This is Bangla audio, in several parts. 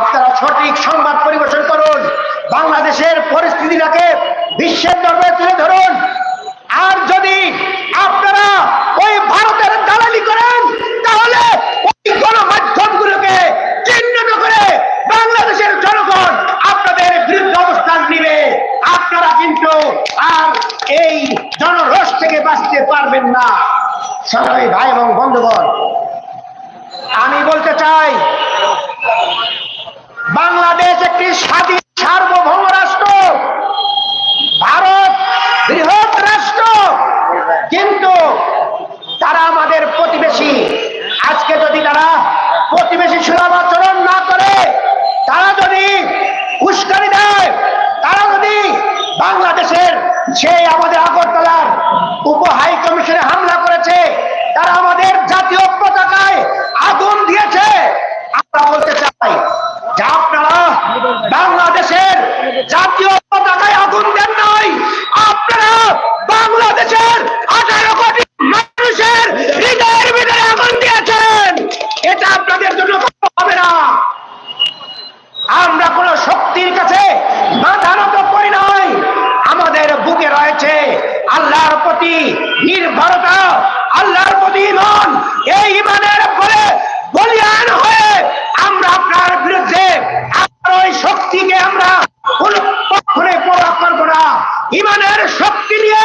আপনারা সঠিক সংবাদ পরিবেশন করুন। বাংলাদেশের পরিস্থিতিটাকে বিশ্বের দরবারে তুলে ধরুন। আর যদি আপনারা ওই ভারতের দালালি করেন, তাহলে ওই গণমাধ্যমগুলোকে চিহ্নিত করে বাংলাদেশের জনগণ আপনাদের বিরুদ্ধে অবস্থান নিবে। আপনারা কিন্তু আর এই জনরোষ থেকে বাঁচতে পারবেন না। সবাই ভাই এবং বন্ধুগণ, আমি বলতে চাই বাংলাদেশ একটি স্বাধীন সার্বভৌম রাষ্ট্র ভারত বৃহৎ রাষ্ট্র কিন্তু তারা আমাদের প্রতিবেশী আজকে যদি তারা প্রতিবেশী সুলভ আচরণ না করে তারা যদি উস্কানি দেয় তারা যদি বাংলাদেশের সেই আমাদের আগরতলার উপ হাই কমিশনে হামলা করেছে তারা আমাদের জাতীয় পতাকায় আগুন দিয়েছে আমরা বলতে চাই যে আপনারা বাংলাদেশের জাতীয় পতাকায় আগুন দেন নাই আপনারা বাংলাদেশের আঠারো কোটি মানুষের হৃদয়ের ভিতরে আগুন দিয়েছেন এটা আপনাদের জন্য কোনো হবে না আমরা কোন শক্তির কাছে মাথা নত করি নাই আমাদের বুকে রয়েছে আল্লাহর প্রতি নির্ভরতা আল্লাহর প্রতি ইমান এই ইমানের ফলে বলিয়ান হয়ে আমরা আপনার বিরুদ্ধে আপনার ওই শক্তিকে আমরা কোন কখনো প্রয়োগ করব না ইমানের শক্তি নিয়ে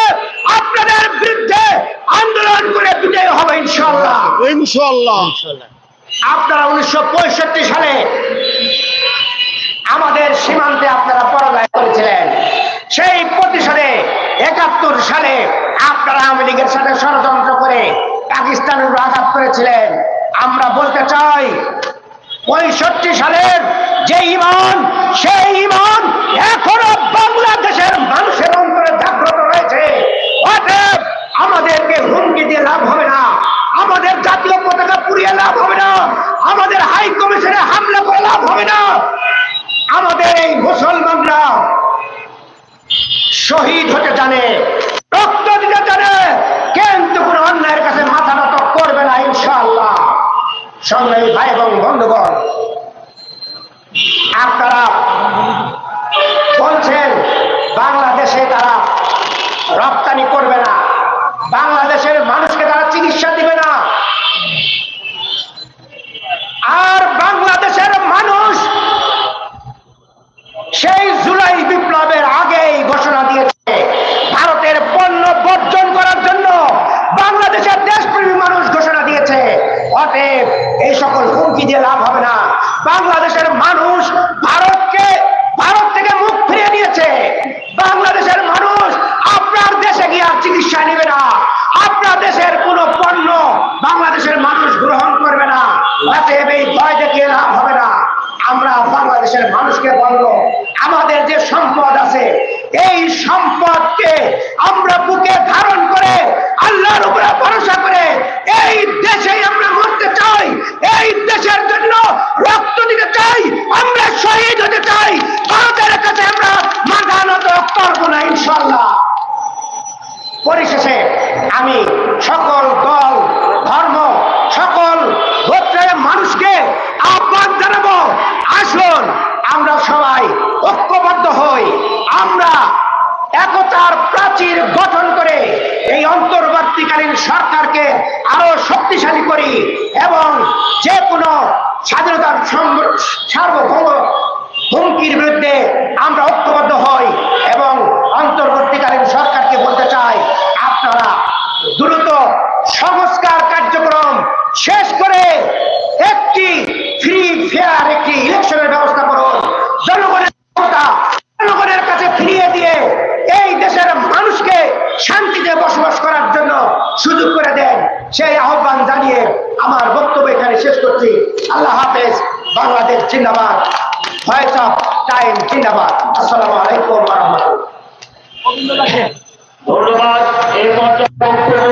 আপনাদের বিরুদ্ধে আন্দোলন করে বিজয় হবে ইনশাল্লাহ ইনশাল্লাহ আপনারা উনিশশো পঁয়ষট্টি সালে আমাদের সীমান্তে আপনারা পরাজয় করেছিলেন। সেই প্রতিশোধে একাত্তর সালে আপনারা আওয়ামী লীগের সাথে ষড়যন্ত্র করে পাকিস্তানের আঘাত করেছিলেন। আমরা বলতে চাই, পঁয়ষট্টি সালের যে ইমান, সেই ইমান এখনও বাংলাদেশের মানুষের অন্তরে জাগ্রত রয়েছে। অতএব আমাদেরকে হুমকি দিয়ে লাভ হবে না। আমাদের জাতীয় পতাকা পুড়িয়ে লাভ হবে না। আমাদের হাই কমিশনে হামলা করে লাভ হবে না। আমাদের এই মুসলমানরা শহীদ হতে জানে, রক্ত দিতে জানে, কিন্তু কোন অন্যায়ের কাছে মাথা নত করবে না, ইনশাআল্লাহ। সংগ্রামী ভাই এবং বন্ধুগণ, আপনারা বলছেন, বাংলাদেশে তারা রপ্তানি করবে না। বাংলাদেশের মানুষকে তারা চিকিৎসা দিবে না আর বাংলাদেশের মানুষ সেই জুলাই বিপ্লবের আগেই ঘোষণা দিয়েছে ভারতের পণ্য বর্জন করার জন্য বাংলাদেশের দেশপ্রেমী মানুষ ঘোষণা দিয়েছে অতএব এই সকল হুমকি দিয়ে লাভ হবে না বাংলাদেশের মানুষ ভারতকে ভারত থেকে মুখ ফিরিয়ে নিয়েছে বাংলাদেশের মানুষ আপনার দেশে গিয়ে আর চিকিৎসা নেবে না আপনার দেশের কোন পণ্য বাংলাদেশের মানুষ গ্রহণ করবে না অতএব এই ভয় দেখিয়ে লাভ হবে না আমরা বাংলাদেশের মানুষকে বলব আমাদের যে সম্পদ আছে এই সম্পদকে আমরা বুকে ধারণ করে আল্লাহর উপরে ভরসা করে এই দেশেই আমরা মরতে চাই এই দেশের জন্য রক্ত দিতে চাই আমরা শহীদ হতে চাই ভারতের কাছে আমরা মাথা নত করব না ইনশাল্লাহ পরিশেষে আমি সকল দল, ধর্ম, সকল গোত্রের মানুষকে আহ্বান জানাব। আসুন, আমরা সবাই ঐক্যবদ্ধ হই। আমরা একতার প্রাচীর গঠন করে এই অন্তর্বর্তীকালীন সরকারকে আরও শক্তিশালী করি এবং যে কোনো স্বাধীনতার সার্বভৌম হুমকির বিরুদ্ধে আমরা ঐক্যবদ্ধ হই এবং অন্তর্বর্তীকালীন সরকারকে বলতে চাই আপনারা দ্রুত সংস্কার কার্যক্রম শেষ করে একটি ফ্রি ফেয়ার একটি ইলেকশনের ব্যবস্থা করুন জনগণের ক্ষমতা জনগণের কাছে ফিরিয়ে দিয়ে এই দেশের মানুষকে শান্তিতে বসবাস করার জন্য সুযোগ করে দেন সেই আহ্বান জানিয়ে আমার বক্তব্য এখানে শেষ করছি আল্লাহ হাফেজ বাংলাদেশ জিন্দাবাদ ভয়েস অফ টাইম জিন্দাবাদ আসসালামু আলাইকুম রহমতুল্লাহ ধন্যবাদ এই পর্যায়ে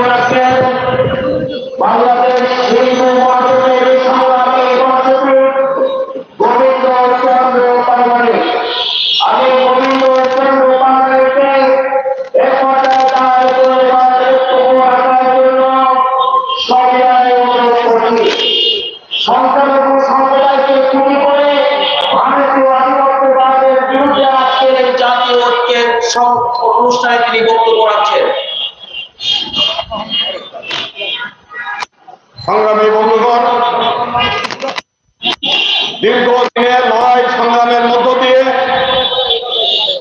সংগ্রামী বন্ধুগণ দীর্ঘ দিনের লড়াই সংগ্রামের মধ্য দিয়ে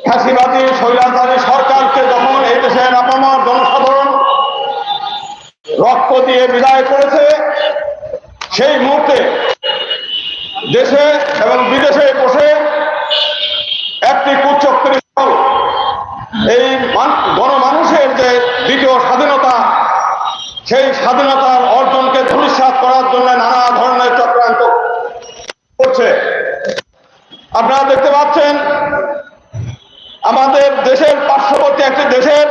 ফাঁসিবাদী স্বৈরাচারী সরকারকে যখন এই দেশের আপামর জনসাধারণ রক্ত দিয়ে বিদায় করেছে সেই মুহূর্তে দেশে এবং বিদেশে বসে একটি কুচক্রী দল এই মান- গণমানুষের যে দ্বিতীয় স্বাধীনতা সেই স্বাধীনতার অর্জনকে ধূলিসাৎ করার জন্য নানা ধরনের চক্রান্ত করছে আপনারা দেখতে পাচ্ছেন, আমাদের দেশের পার্শ্ববর্তী একটি দেশের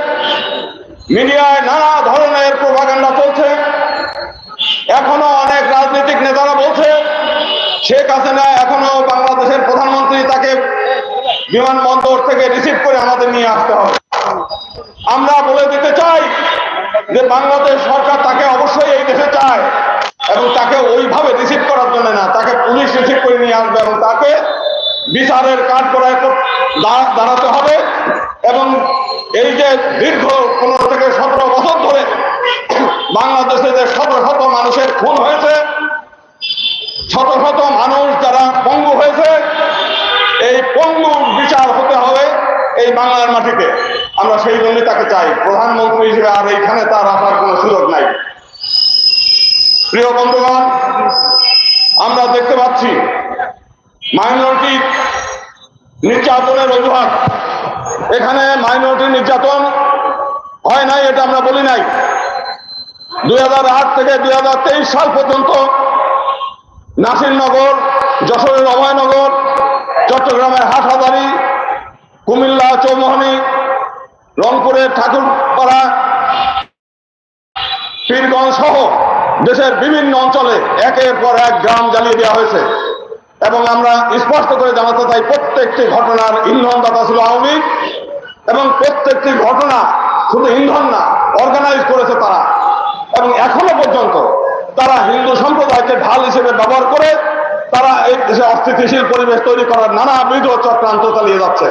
মিডিয়ায় নানা ধরনের প্রভাকাণ্ডা চলছে। এখনও অনেক রাজনৈতিক নেতারা বলছে, শেখ হাসিনা এখনও বাংলাদেশের প্রধানমন্ত্রী, তাকে বিমানবন্দর থেকে রিসিভ করে আমাদের নিয়ে আসতে হবে। আমরা বলে দিতে চাই যে বাংলাদেশ সরকার তাকে অবশ্যই এই দেশে চায় এবং তাকে ওইভাবে রিসিভ করার জন্য না, তাকে পুলিশ রিসিভ করে নিয়ে আসবে এবং তাকে বিচারের কাঠ করায় দাঁড়াতে হবে এবং এই যে দীর্ঘ পনেরো থেকে সতেরো বছর ধরে বাংলাদেশে যে শত শত মানুষের খুন হয়েছে, শত শত মানুষ যারা পঙ্গু হয়েছে, এই পঙ্গুর বিচার হতে হবে এই বাংলার মাটিতে। আমরা সেই জন্যই তাকে চাই। প্রধানমন্ত্রী হিসেবে আর এইখানে তার আসার কোনো সুযোগ নাই। প্রিয় বন্ধুগণ, আমরা দেখতে পাচ্ছি মাইনরিটি নির্যাতনের অজুহাত। এখানে মাইনরিটি নির্যাতন হয় নাই, এটা আমরা বলি নাই। দুই হাজার আট থেকে দুই হাজার তেইশ সাল পর্যন্ত নাসিরনগর, যশোরের অভয়নগর, চট্টগ্রামের হাটহাজারি, কুমিল্লা, চৌমোহনী, রংপুরের ঠাকুরপাড়া, পীরগঞ্জ সহ দেশের বিভিন্ন অঞ্চলে একের পর এক গ্রাম জ্বালিয়ে দেওয়া হয়েছে। এবং আমরা স্পষ্ট করে জানাতে চাই, প্রত্যেকটি ঘটনার ইন্ধনদাতা ছিল আওয়ামী এবং প্রত্যেকটি ঘটনা শুধু ইন্ধন না অর্গানাইজ করেছে তারা। এবং এখনও পর্যন্ত তারা হিন্দু সম্প্রদায়কে ঢাল হিসেবে ব্যবহার করে তারা এই দেশে অস্থিতিশীল পরিবেশ তৈরি করার নানা নানাবিধ চক্রান্ত চালিয়ে যাচ্ছে।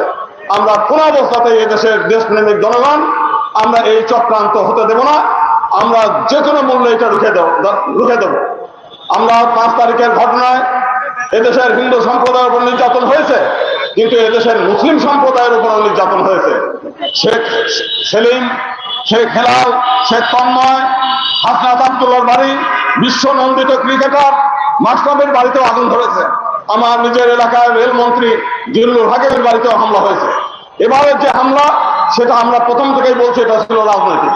আমরা কোন অবস্থাতেই এই দেশের দেশপ্রেমিক জনগণ, আমরা এই চক্রান্ত হতে দেব না। আমরা যে কোনো মূল্যে এটা রুখে দেব রুখে দেব। আমরা পাঁচ তারিখের ঘটনায় এদেশের হিন্দু সম্প্রদায়ের উপর নির্যাতন হয়েছে, কিন্তু এদেশের মুসলিম সম্প্রদায়ের উপর নির্যাতন হয়েছে। শেখ সেলিম, শেখ হেলাল, শেখ তন্ময়, হাসনাত আব্দুল্লার বাড়ি, বিশ্ব নন্দিত ক্রিকেটার মাস্টাবের বাড়িতেও আগুন ধরেছে। আমার নিজের এলাকায় রেলমন্ত্রী জিল্লুর হাকিমের বাড়িতেও হামলা হয়েছে। এবারের যে হামলা, সেটা আমরা প্রথম থেকেই বলছি, এটা ছিল রাজনৈতিক।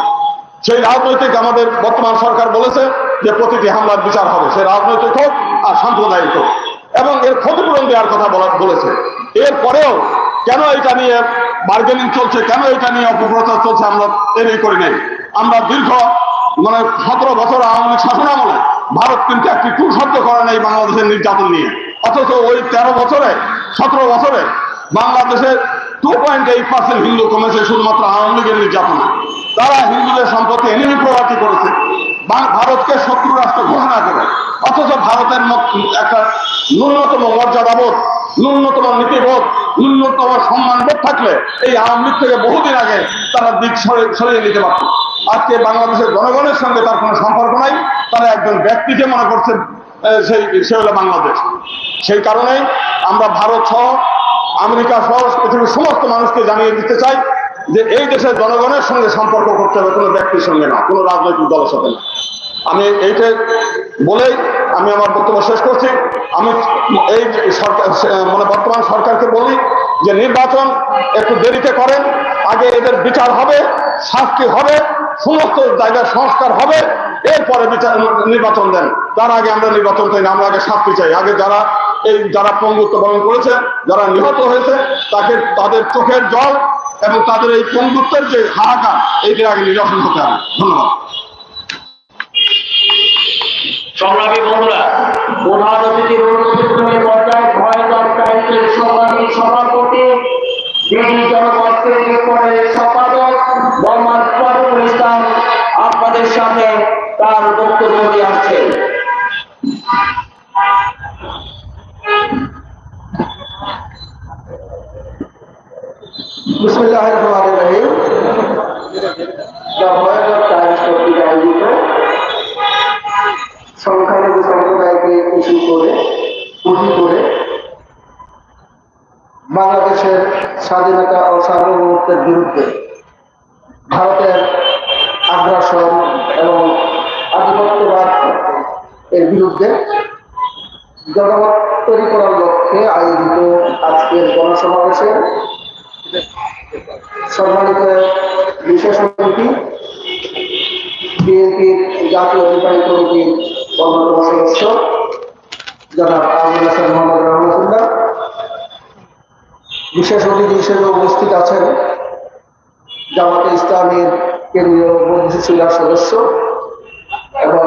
সেই রাজনৈতিক আমাদের বর্তমান সরকার বলেছে যে প্রতিটি হামলার বিচার হবে। সে রাজনৈতিক হোক আর সাম্প্রদায়িক হোক। এবং এর ক্ষতিপূরণ দেওয়ার কথা বলা বলেছে। এরপরেও কেন এটা নিয়ে বার্গেনিং চলছে, কেন এটা নিয়ে অপপ্রচার চলছে আমরা এড়িয়ে করি নাই? আমরা দীর্ঘ মানে সতেরো বছর আওয়ামী লীগ শাসন আমলে ভারত কিন্তু একটি টু শব্দ করে নেই বাংলাদেশের নির্যাতন নিয়ে। অথচ ওই তেরো বছরে, সতেরো বছরে বাংলাদেশের two point eight percent Hindu কমেছে শুধুমাত্র আওয়ামী লীগের নির্যাতনে। তারা হিন্দুদের সম্পর্কে এনিমি বা- ভারতকে শত্রু রাষ্ট্র ঘোষণা করে। অথচ ভারতের একটা ন্যূনতম মর্যাদাবোধ, ন্যূনতম নীতিবোধ, ন্যূনতম সম্মানবোধ থাকলে এই আওয়ামী থেকে বহুদিন আগে তারা দিক সরে- সরিয়ে নিতে পারত। আজকে বাংলাদেশের জনগণের সঙ্গে তার কোনো সম্পর্ক নাই। তারা একজন ব্যক্তিকে মনে করছে সেই সে হলো বাংলাদেশ। সেই কারণেই আমরা ভারত সহ আমেরিকা সহ পৃথিবীর সমস্ত মানুষকে জানিয়ে দিতে চাই যে এই দেশের জনগণের সঙ্গে সম্পর্ক করতে হবে, কোনো ব্যক্তির সঙ্গে না, কোনো রাজনৈতিক দলের সাথে না। আমি এইটা বলেই আমি আমার বক্তব্য শেষ করছি। আমি এই সরকার মানে বর্তমান সরকারকে বলি যে নির্বাচন একটু দেরিতে করেন, আগে এদের বিচার হবে, শাস্তি হবে, সমস্ত জায়গার সংস্কার হবে। এরপরে বিচার নির্বাচন দেন। তার আগে আমরা নির্বাচন চাই না, আমরা আগে শাস্তি চাই। আগে যারা এই, যারা পঙ্গুত্ব বরণ করেছে, যারা নিহত হয়েছে, তাকে, তাদের চোখের জল এবং তাদের এই পঙ্গুত্বের যে হাহাকার, এইটির আগে নিরসন হতে হবে। ধন্যবাদ। সংগ্রামী বন্ধুরা প্রধান অতিথির অনুমোদনে পর্যায়ে ভয় সভাপতি দিল্লি বিরুদ্ধে জনমত তৈরি করার লক্ষ্যে আয়োজিত আজকের গণসমাবেশের সম্মানিত বিশেষ অতিথি, বিএনপির জাতীয় নির্বাহী কমিটির অন্যতম সদস্য, জনাব আবুল হাসান মোহাম্মদ রহমতুল্লাহ। বিশেষ অতিথি হিসেবে উপস্থিত আছেন জামাতে ইসলামের কেন্দ্রীয় মন্ত্রিসভার সদস্য এবং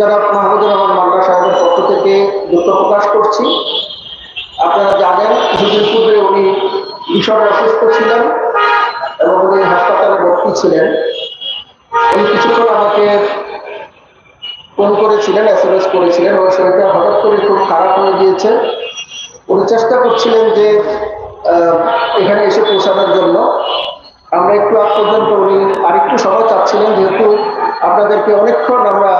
যারা মাহমুদুর রহমান মান্না সাহেবের পক্ষ থেকে দুঃখ প্রকাশ করছি, আপনারা জানেন কিছুদিন পূর্বে উনি ভীষণ অসুস্থ ছিলেন এবং উনি হাসপাতালে ভর্তি ছিলেন। উনি কিছুক্ষণ আমাকে ফোন করেছিলেন এস এম এস করেছিলেন ওর শরীরটা হঠাৎ করে খুব খারাপ হয়ে গিয়েছে। উনি চেষ্টা করছিলেন যে এখানে এসে পৌঁছানোর জন্য। আমরা একটু আগ পর্যন্ত উনি আরেকটু সময় চাচ্ছিলেন, যেহেতু আপনাদেরকে অনেকক্ষণ আমরা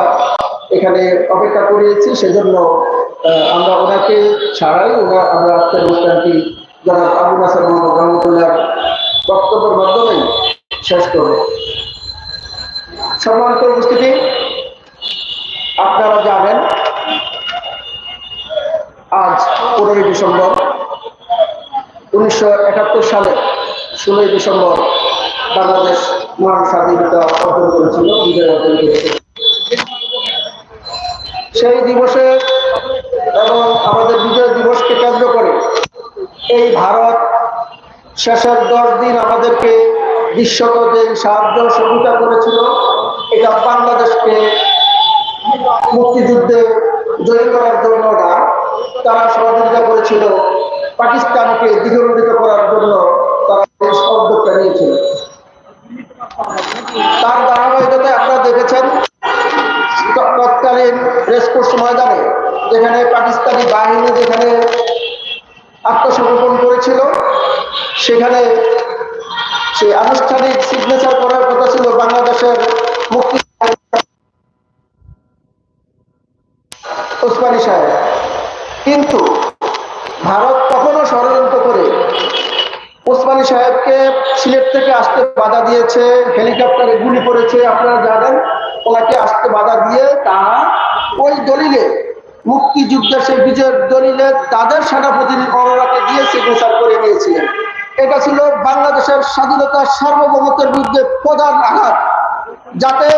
এখানে অপেক্ষা করিয়েছি, সেজন্য আমরা ওনাকে ছাড়াই ওনা, আমরা আজকের অনুষ্ঠানটি যারা আবু নাসার মোহাম্মদ রহমতুল্লাহ বক্তব্যের মাধ্যমেই শেষ করব। সম্মানিত উপস্থিতি, আপনারা জানেন, আজ পনেরোই ডিসেম্বর উনিশশো একাত্তর সালে ষোলোই ডিসেম্বর বাংলাদেশ মহান স্বাধীনতা অর্জন করেছিল, বিজয় অর্জন করেছে সেই দিবসে এবং আমাদের বিজয় দিবসকে কেন্দ্র করে এই ভারত শেষের দশ দিন আমাদেরকে বিশ্বত যে সাহায্য সহযোগিতা করেছিল, এটা বাংলাদেশকে মুক্তিযুদ্ধে জয়ী করার জন্য না, তারা সহযোগিতা করেছিল, পাকিস্তানকে দ্বিগুণিত করার জন্য তারা উদ্যোগটা নিয়েছিল। তার ধারাবাহিকতায় আপনারা দেখেছেন রেসকোর্স ময়দানে যেখানে পাকিস্তানি বাহিনী যেখানে আত্মসমর্পণ করেছিল, সেখানে সে আনুষ্ঠানিক সিগনেচার করার কথা ছিল বাংলাদেশের মুক্তি ওসমানী সাহেব। কিন্তু ভারত কখনো ষড়যন্ত্র করে ওসমানী সাহেবকে সিলেট থেকে আসতে বাধা দিয়েছে, হেলিকপ্টারে গুলি করেছে, আপনারা জানেন। ওনাকে আসতে বাধা দিয়ে তারা ওই দলিলে মুক্তিযুদ্ধের সেই বিজয়ের দলিলে তাদের সেনাপতি অরোরাকে দিয়ে সিগনেচার করে নিয়েছিলেন। এটা ছিল বাংলাদেশের স্বাধীনতার সার্বভৌমত্বের বিরুদ্ধে প্রধান আঘাত। যাতে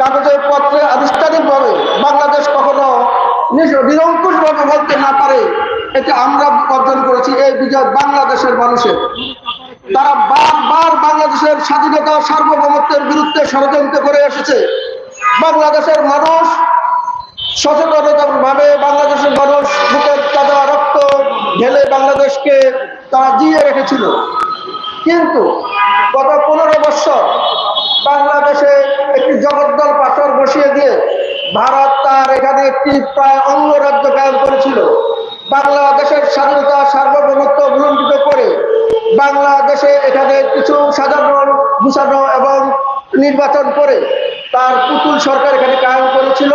কাগজের পত্রে আনুষ্ঠানিকভাবে বাংলাদেশ কখনো নিরঙ্কুশ ভাবে বলতে না পারে এটা আমরা অর্জন করেছি এই বিজয় বাংলাদেশের মানুষের। তারা বারবার বাংলাদেশের স্বাধীনতা সার্বভৌমত্বের বিরুদ্ধে ষড়যন্ত্র করে এসেছে। বাংলাদেশের মানুষ সচেতনতা ভাবে বাংলাদেশের মানুষ বুকের তাজা রক্ত ঢেলে বাংলাদেশকে তারা জিয়ে রেখেছিল। কিন্তু গত পনেরো বছর বাংলাদেশে একটি জগদ্দল পাথর বসিয়ে দিয়ে ভারত তার এখানে একটি প্রায় অঙ্গরাজ্য কায়েম করেছিল। বাংলাদেশের স্বাধীনতা, সার্বভৌমত্ব ভুলণ্ঠিত করে বাংলাদেশে এখানে কিছু সাধারণ গুছানো এবং নির্বাচন করে তার পুতুল সরকার এখানে কায়েম করেছিল।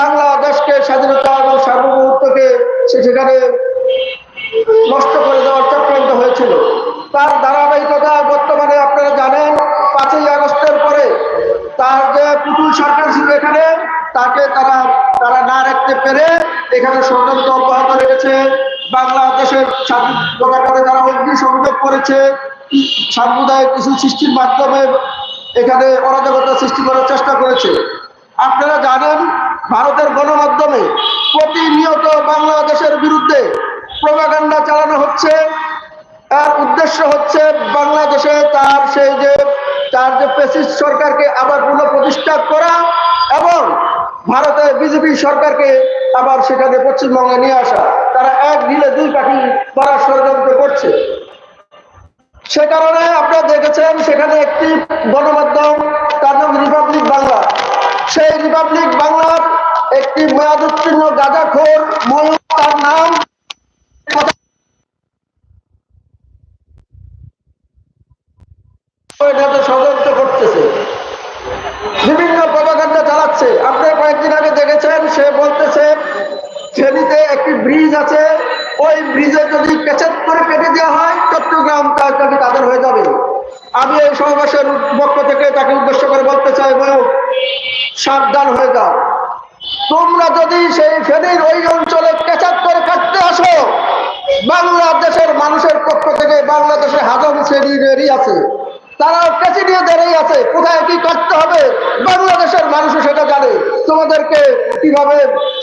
বাংলাদেশকে স্বাধীনতা এবং সার্বভৌমত্বকে সে সেখানে নষ্ট করে দেওয়ার চক্রান্ত হয়েছিল। তার ধারাবাহিকতা বর্তমানে আপনারা জানেন, পাঁচই আগস্টের পরে তার যে পুতুল সরকার ছিল এখানে, তাকে তারা তারা না রাখতে পেরে এখানে ষড়যন্ত্র অব্যাহত রেখেছে। বাংলাদেশের স্বাধীনতা করে তারা অগ্নি সংযোগ করেছে। সাম্প্রদায়িক কিছু সৃষ্টির মাধ্যমে এখানে অরাজকতা সৃষ্টি করার চেষ্টা করেছে। আপনারা জানেন, ভারতের গণমাধ্যমে প্রতিনিয়ত বাংলাদেশের বিরুদ্ধে প্রভাকাণ্ডা চালানো হচ্ছে। এর উদ্দেশ্য হচ্ছে বাংলাদেশে তার সেই যে, তার যে পেসিস্ট সরকারকে আবার পুনঃপ্রতিষ্ঠা করা এবং ভারতে বিজেপি সরকারকে আবার সেখানে পশ্চিমবঙ্গে নিয়ে আসা। তারা এক ঢিলে দুই পাখি করার ষড়যন্ত্র করছে। সে কারণে আপনারা দেখেছেন সেখানে একটি গণমাধ্যম, তার নাম রিপাবলিক বাংলা সেই রিপাবলিক বাংলার একটি মেয়াদ উত্তীর্ণ গাঁজাখোর ময়ূর তার নাম প্রপাগান্ডা চালাচ্ছে। কয়েকদিন আগে দেখেছেন, সে বলতেছে ফেনীতে একটি ব্রিজ আছে ওই ব্রিজে যদি কেচেত করে কেটে দেওয়া হয়, চট্টগ্রাম তার তাদের হয়ে যাবে। আমি এই সমাবেশের পক্ষ থেকে তাকে উদ্দেশ্য করে বলতে চাই সাবধান হয়ে যাও। তোমরা যদি সেই ফেনীর ওই অঞ্চলে কেচাত করে কাটতে আসো, বাংলাদেশের মানুষের পক্ষ থেকে বাংলাদেশে হাজম শ্রেণীরই আছে। তারাও দাঁড়িয়ে আছে, কোথায় কি করতে হবে, বাংলাদেশের মানুষও সেটা জানে। তোমাদেরকে কীভাবে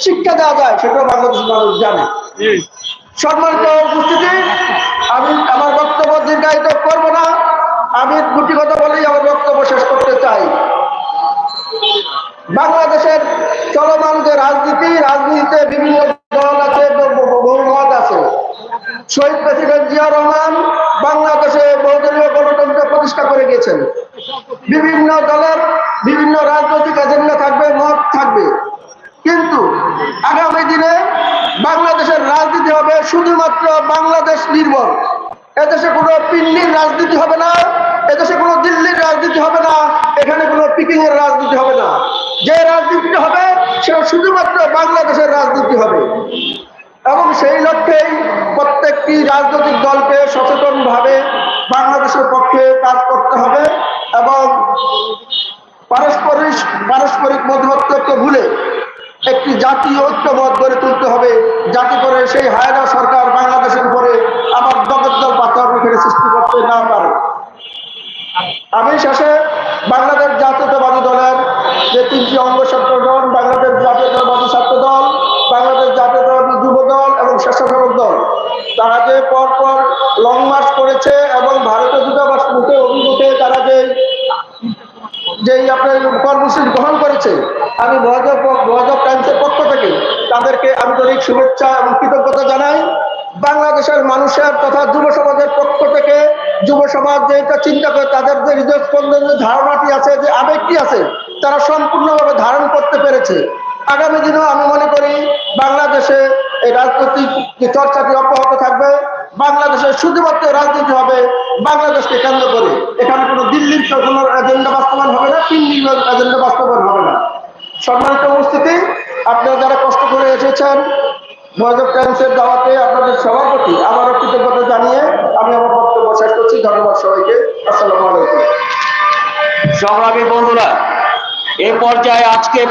শিক্ষা দেওয়া যায়, সেটাও বাংলাদেশের মানুষ জানে। সম্মানিত উপস্থিতি, আমি আমার বক্তব্য দীর্ঘায়িত করব না। আমি দুটি বলেই আমার বক্তব্য শেষ করতে চাই। বাংলাদেশের চলমান যে রাজনীতি, রাজনীতিতে বিভিন্ন দল আছে বহুমত আছে। শহীদ প্রেসিডেন্ট জিয়া রহমান বাংলাদেশে বহুদলীয় গণতন্ত্র প্রতিষ্ঠা করে গেছেন। বিভিন্ন দলের বিভিন্ন রাজনৈতিক এজেন্ডা থাকবে, মত থাকবে। কিন্তু আগামী দিনে বাংলাদেশের রাজনীতি হবে শুধুমাত্র বাংলাদেশ নির্ভর। এদেশে কোনো পিন্ডির রাজনীতি হবে না, এদেশে কোনো দিল্লির রাজনীতি হবে না, এখানে কোনো পিকিং এর রাজনীতি হবে না। যে রাজনীতি হবে, সেটা শুধুমাত্র বাংলাদেশের রাজনীতি হবে। এবং সেই লক্ষ্যেই প্রত্যেকটি রাজনৈতিক দলকে সচেতন ভাবে বাংলাদেশের পক্ষে কাজ করতে হবে এবং পারস্পরিক পারস্পরিক মধ্যবর্তকে ভুলে একটি জাতীয় ঐক্যমত গড়ে তুলতে হবে, যাতে করে সেই হায়না সরকার বাংলাদেশের উপরে আবার দগদ্দল পাথর এখানে সৃষ্টি করতে না পারে। আমি শেষে বাংলাদেশ জাতীয়তাবাদী দলের যে তিনটি অঙ্গ সংগঠন, বাংলাদেশ জাতীয়তাবাদী ছাত্র দল বাংলাদেশ জাতীয়তাবাদী যুব দল এবং স্বেচ্ছাসেবক দল, তারা যে পর পর লং মার্চ করেছে এবং ভারতীয় দূতাবাস মুখে অভিমুখে তারা যে যেই আপনার কর্মসূচি গ্রহণ করেছে আমি মহাজব মহাজব টাইমসের পক্ষ থেকে তাদেরকে আন্তরিক শুভেচ্ছা এবং কৃতজ্ঞতা জানাই। বাংলাদেশের মানুষের তথা যুব সমাজের পক্ষ থেকে, যুব সমাজ যেটা চিন্তা করে, তাদের যে হৃদয় স্পন্দন যে ধারণাটি আছে, যে আবেগটি আছে, তারা সম্পূর্ণভাবে ধারণ করতে পেরেছে। আগামী দিনেও আমি মনে করি, বাংলাদেশে এই রাজনৈতিক যে চর্চাটি অব্যাহত থাকবে বাংলাদেশে শুধুমাত্র রাজনীতি হবে বাংলাদেশকে কেন্দ্র করে। এখানে কোনো দিল্লির কোনো এজেন্ডা বাস্তবায়ন হবে না তিন দিল্লির এজেন্ডা বাস্তবায়ন হবে না। সম্মানিত উপস্থিতি, আপনারা যারা কষ্ট করে এসেছেন মহাজব টাইমসের দাওয়াতে আপনাদের সভাপতি আবারও কৃতজ্ঞতা জানিয়ে আমি আমার বক্তব্য শেষ করছি। ধন্যবাদ সবাইকে। আসসালামু আলাইকুম। সংগ্রামী বন্ধুরা, এ পর্যায়ে আজকে